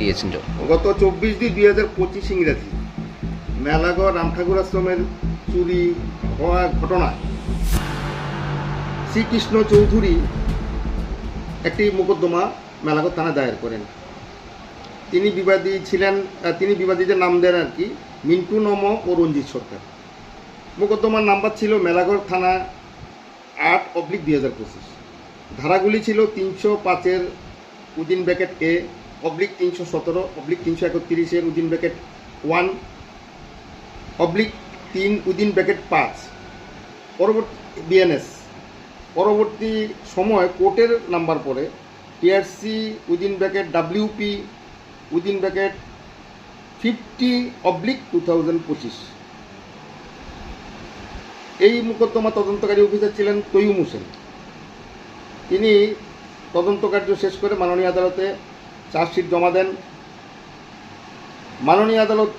দিয়েছেন গত চব্বিশ দুই দুই হাজার পঁচিশ ইংরাজি। মেলাগড় রামঠাকুর আশ্রমের চুরি হওয়া ঘটনায় শ্রীকৃষ্ণ চৌধুরী একটি মোকদ্দমা মেলাগড় থানায় দায়ের করেন। তিনি বিবাদী ছিলেন তিনি বিবাদীদের নাম দেন আর কি, মিন্টু নম ও রঞ্জিত সরকার। মোকদ্দমার নাম্বার ছিল মেলাগড় থানা আট অব্লিক দুই হাজার পঁচিশ। ধারাগুলি ছিল তিনশো পাঁচের উদিন ব্যাকেট এ অবলিক তিনশো সতেরো, অবলিক তিনশো একত্রিশের উদিন ব্যাকেট ওয়ান, অবলিক তিন উদিন ব্যাকেট পাঁচ। পরবর্তী বিএনএস। পরবর্তী সময় কোর্টের নাম্বার পরে টিআরসি উদিন bracket WP উদিন bracket fifty oblique two thousand পঁচিশ। এই মোকদ্দমা তদন্তকারী অফিসার ছিলেন তৈয়ুম হোসেন। তিনি তদন্ত কার্য শেষ করে মাননীয় আদালতে চার্জশিট জমা দেন। মাননীয় আদালত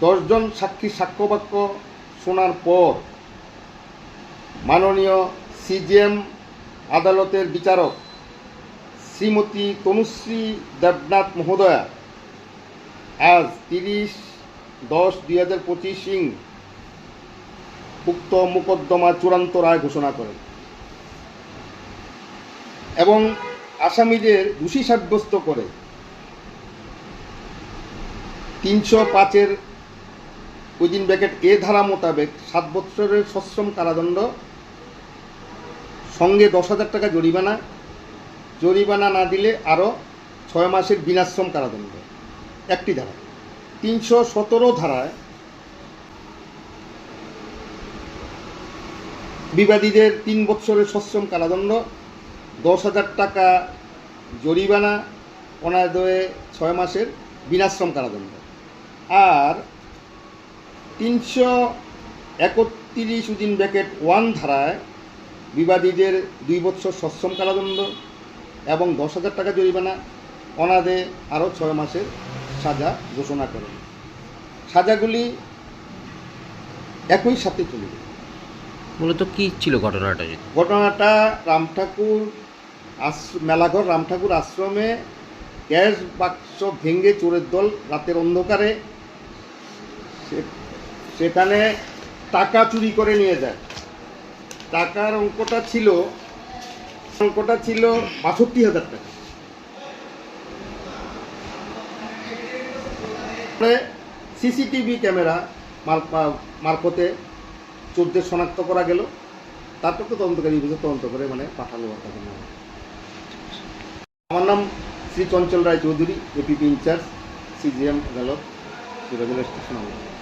দশজন সাক্ষী সাক্ষ্যবাক্য শোনার পর মাননীয় সিজিএম আদালতের বিচারক শ্রীমতী তনুশ্রী দেবনাথ মহোদয়া আজ তিরিশ দশ দুই হাজার পঁচিশ সিং উক্ত মোকদ্দমা চূড়ান্ত রায় ঘোষণা করেন। এবং আসামিদের দোষী সাব্যস্ত করে তিনশো পাঁচের উইদিন ব্যাকেট এ ধারা মোতাবেক সাত বছরের সশ্রম কারাদণ্ড, সঙ্গে দশ হাজার টাকা জরিমানা। জরিমানা না দিলে আরও ছয় মাসের বিনাশ্রম কারাদণ্ড। একটি ধারা। তিনশো সতেরো ধারায় বিবাদীদের তিন বছরের সশ্রম কারাদণ্ড, দশ হাজার টাকা জরিমানা, অনাদয়ে ছয় মাসের বিনাশ্রম কারাদণ্ড। আর তিনশো একত্রিশ উদিন ব্যাকেট ওয়ান ধারায় বিবাদীদের দুই বছর সশ্রম কারাদণ্ড এবং দশ হাজার টাকা জরিমানা অনাদে আরও ছয় মাসের সাজা ঘোষণা করেন সাজাগুলি একই সাথে চলবে। মূলত কি ছিল ঘটনাটা ঘটনাটা রামঠাকুর আশ্র মেলাঘর রামঠাকুর আশ্রমে গ্যাস বাক্স ভেঙে চোরের দল রাতের অন্ধকারে সেখানে টাকা চুরি করে নিয়ে যায়। টাকার অঙ্কটা ছিল অঙ্কটা ছিল বাষট্টি হাজার টাকা সিসিটিভি ক্যামেরা মার- মারফতে চোরদের শনাক্ত করা গেল। তারপর তো তদন্তকারী অভিযোগ তদন্ত করে মানে তাকে আমার নাম Shri Chanchal Roy Chowdhury APP in charge, CGM আদালত সিরাজুল স্টেশন।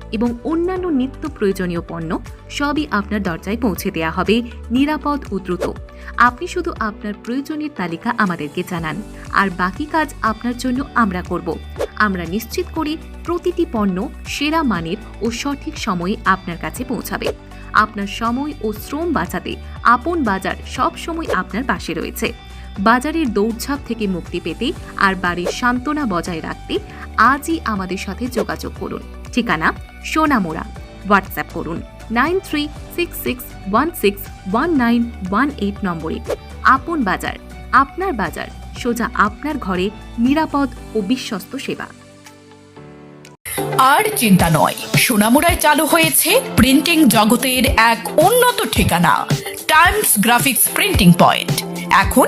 এবং অন্যান্য নিত্য প্রয়োজনীয় পণ্য সবই আপনার দরজায় পৌঁছে দেওয়া হবে নিরাপদ ও দ্রুত। আপনি শুধু আপনার প্রয়োজনীয় তালিকা আমাদেরকে জানান, আর বাকি কাজ আপনার জন্য আমরা করব। আমরা নিশ্চিত করি প্রতিটি পণ্য সেরা মানের ও সঠিক সময়ে আপনার কাছে পৌঁছাবে। আপনার সময় ও শ্রম বাঁচাতে আপন বাজার সব সময় আপনার পাশে রয়েছে। বাজারের দৌড়ঝাঁপ থেকে মুক্তি পেতে আর বাড়ির সান্ত্বনা বজায় রাখতে আজই আমাদের সাথে যোগাযোগ করুন। ঠিকানা সোনামোড়া। হোয়াটসঅ্যাপ করুন nine three, six six, one six, one nine, one eight নম্বরে। আপন বাজার, আপনার বাজার, সোজা আপনার ঘরে নিরাপদ ও বিশ্বস্ত সেবা। আর চিন্তা নয়, সোনামুড়ায় চালু হয়েছে প্রিন্টিং জগতের এক উন্নত ঠিকানা, টাইমস গ্রাফিক্স প্রিন্টিং পয়েন্ট। এখন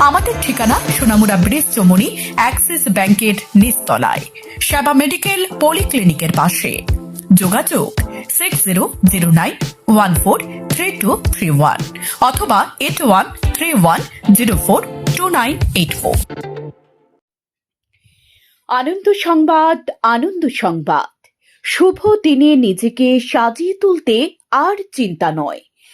আমাদের ঠিকানা সোনামুড়া ব্রিজ চমুনি, অ্যাক্সিস ব্যাংকের নিচতলায়। সেবা মেডিকেল পলিক্লিনিকের পাশে। যোগাযোগ six zero zero nine one four three two three one অথবা eight one three one zero four two nine eight four Ananda Sangbad Ananda Sangbad. শুভ দিনে নিজেকে সাজিয়ে তুলতে আর চিন্তা নয়।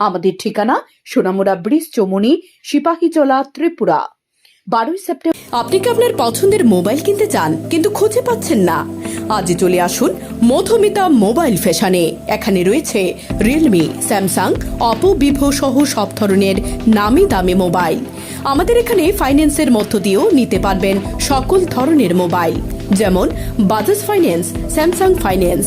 আমাদের ঠিকানা সোনামুড়া ব্রিজ, চমনি, সিপাহীজলা, ত্রিপুরা। বারোই সেপ্টেম্বর আপনি কি আপনার পছন্দের মোবাইল কিনতে চান, কিন্তু খুঁজে পাচ্ছেন না? আজই চলে আসুন মধুমিতা মোবাইল ফ্যাশনে। এখানে রয়েছে রিয়েলমি স্যামসাং অপো ভিভো সহ সব ধরনের নামি দামি মোবাইল। আমাদের এখানে ফাইন্যান্সের মধ্য দিয়েও নিতে পারবেন সকল ধরনের মোবাইল, যেমন বাজাজ ফাইন্যান্স স্যামসাং ফাইন্যান্স